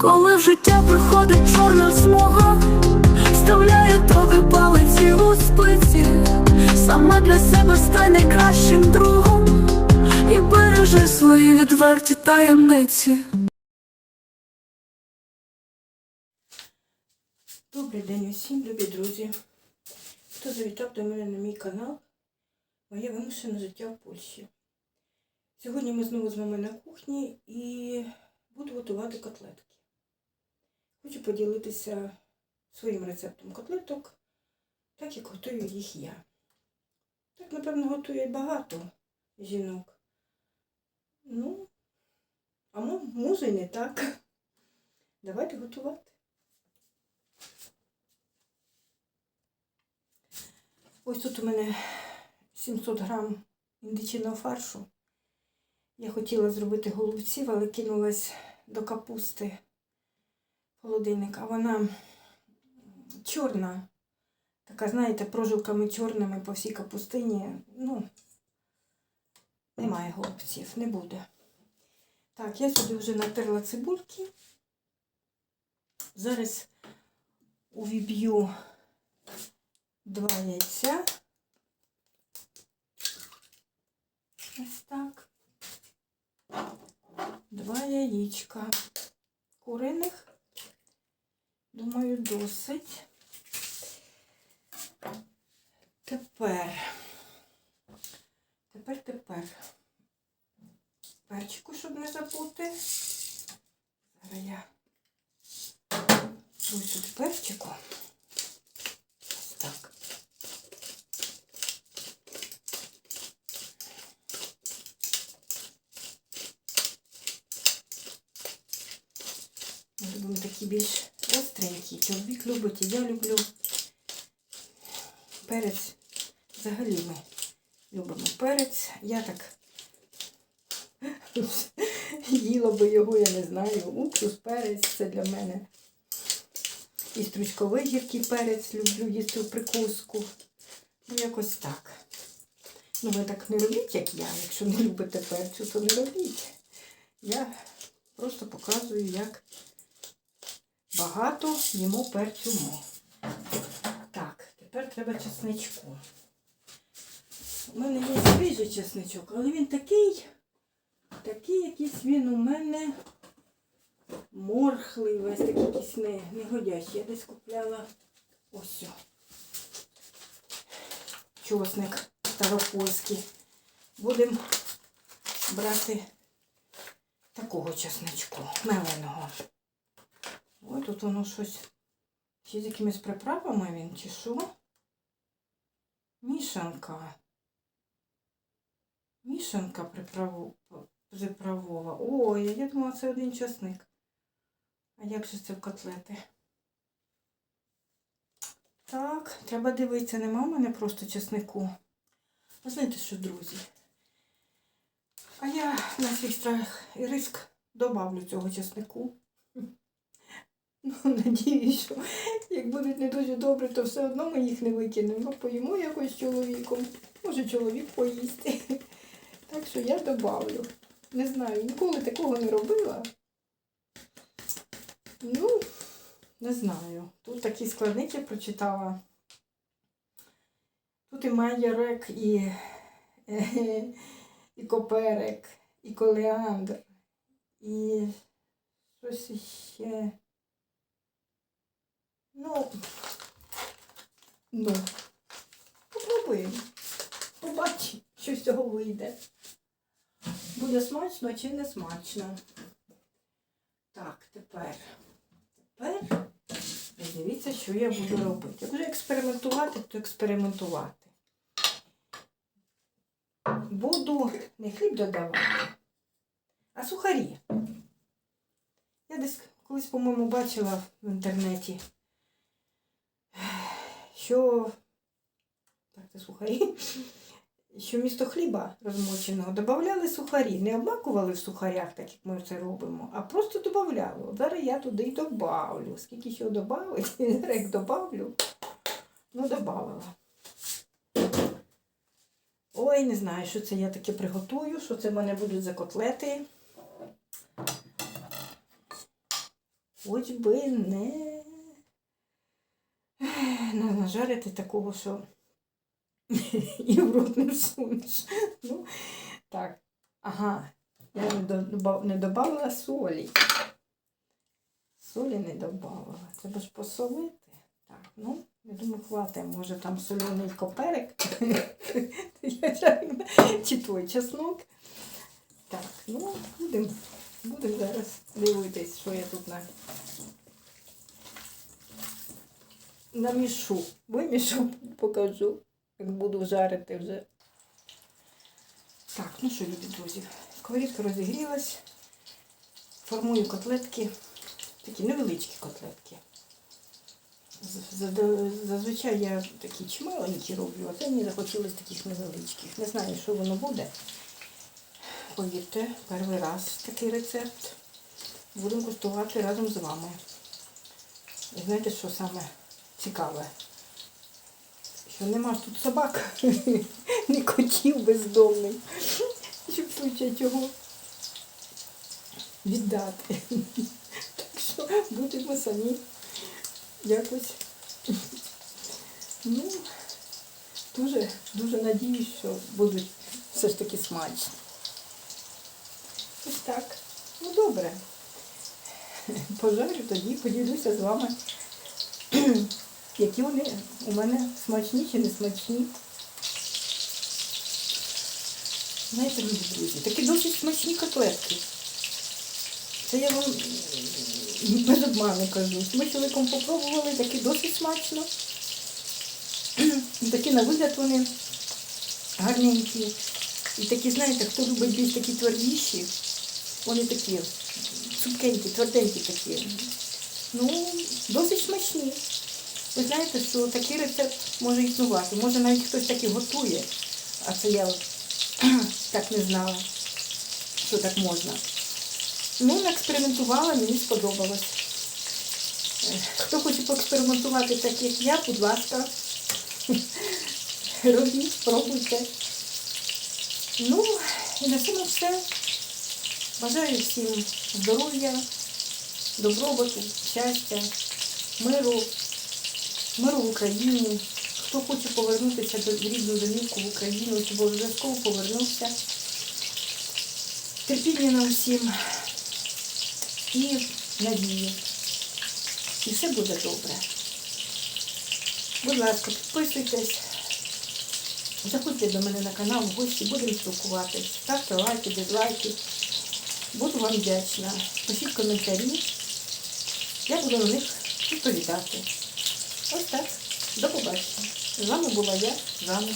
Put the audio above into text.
Коли в життя приходить чорна смуга, вставляє тобі палиці у спиці, сама для себе стань найкращим другом і бережи свої відверті таємниці. Добрий день усім, любі друзі. Хто завітав до мене на мій канал Моє вимушене життя в Польщі. Сьогодні ми знову з вами на кухні і буду готувати котлетки. Хочу поділитися своїм рецептом котлеток, так як готую їх я. Так, напевно, готує багато жінок. Ну, а мо- може і не так. Давайте готувати. Ось тут у мене 700 грам індичиного фаршу. Я хотіла зробити голубців, але кинулась до капусти в холодильник, а вона чорна. Така, знаєте, прожилками чорними по всій капустині. Ну, немає голубців, не буде. Так, я сюди вже натерла цибульки. Зараз увіб'ю два яйця. Ось так. Два яєчка куриних. Думаю, досить. Тепер. Тепер, тепер. Перчику, щоб не забути. Зараз я сюди перчику. Ось так. Ми любимо такі більш остренькі. Чоловік любить, і я люблю. Перець. Взагалі ми любимо перець. Я так їла би його, я не знаю. Уксус, перець це для мене. І стручковий гіркий перець люблю їсти в прикуску. Ну, якось так. Ну, ви так не робіть, як я. Якщо не любите перцю, то не робіть. Я просто показую, як багато їмо перцю ми. Так, тепер треба чесничку. У мене є свіжий чесничок, але він такий, такий якийсь він у мене морхлий, весь такий якийсь не, негодящий. Я десь купляла ось. Чосник старопольський. Будемо брати такого чесничку, меленого. Ой, тут воно щось. Чи з якимись приправами він, чи що? Мішанка. Мішанка приправу, приправова. Ой, я думала, це один часник. А як же це в котлети? Так, треба дивитися, нема в мене просто часнику. А знаєте що, друзі? А я на свій страх і риск добавлю цього часнику. Ну, надіюсь, що як будуть не дуже добре, то все одно ми їх не викинемо. Ну, поїмо якось чоловіком. Може чоловік поїсти. Так що я добавлю. Не знаю, ніколи такого не робила. Ну, не знаю. Тут такі складники прочитала. Тут і майорек, і, і коперек, і колеандр, і щось іще. Ну, ну, попробуємо. Побачимо, що з цього вийде. Буде смачно чи не смачно. Так, тепер. Тепер дивіться, що я буду робити. Як вже експериментувати, то експериментувати. Буду не хліб додавати, а сухарі. Я десь колись, по-моєму, бачила в інтернеті, що так, це сухарі, що місто хліба розмоченого додавали сухарі. Не обмакували в сухарях, так як ми це робимо, а просто додавали. Зараз я туди й добавлю. Скільки ще зараз як добавлю, ну додавала. Ой, не знаю, що це я таке приготую, що це в мене будуть за котлети. Хоч би не нажарити такого, що і в рот не всунеш. Ну, так. Ага, я не додавала солі. Солі не додавала. Треба ж посолити. Так, ну, я думаю, хватить. Може там соляний коперик. Чи той чеснок. Так, ну, будемо будем зараз дивитись, що я тут на... намішу. Вимішу, покажу, як буду жарити вже. Так, ну що, любі друзі, сковорідка розігрілась. Формую котлетки, такі невеличкі котлетки. Зазвичай я такі чималенькі роблю, а це мені захотілося таких невеличких. Не знаю, що воно буде. Повірте, перший раз такий рецепт. Будемо куштувати разом з вами. І знаєте, що саме цікаве? Що нема ж тут собак, ні котів бездомних, щоб случай чого віддати. Так що будемо самі якось. Ну, дуже, дуже надіюсь, що будуть все ж таки смачні. Ось так. Ну добре. Пожарю тоді, поділюся з вами, які вони у мене смачні чи не смачні. Знаєте, любі друзі, такі досить смачні котлетки. Це я вам без обману кажу. Ми чоловіком попробували, такі досить смачно. Такі на вигляд вони гарненькі. І такі, знаєте, хто любить більш такі твердіші, вони такі цупкенькі, тверденькі такі. Ну, досить смачні. Ви знаєте, що такий рецепт може існувати. Може навіть хтось так і готує, а це я так не знала, що так можна. Ну, експериментувала, мені сподобалось. Е, Хто хоче поекспериментувати так, як я, будь ласка, робіть, спробуйте. Ну, і на цьому все. Бажаю всім здоров'я, добробуту, щастя, миру, миру в Україні. Хто хоче повернутися до рідну домівку в Україну, щоб обов'язково повернувся. Терпіння нам всім і надії. І все буде добре. Будь ласка, підписуйтесь. Заходьте до мене на канал в гості, будемо спілкуватись. Ставте лайки, дизлайки. Буду вам вдячна. Пишіть коментарі. Я буду на них відповідати. Ось так. До побачення. З вами була я, вами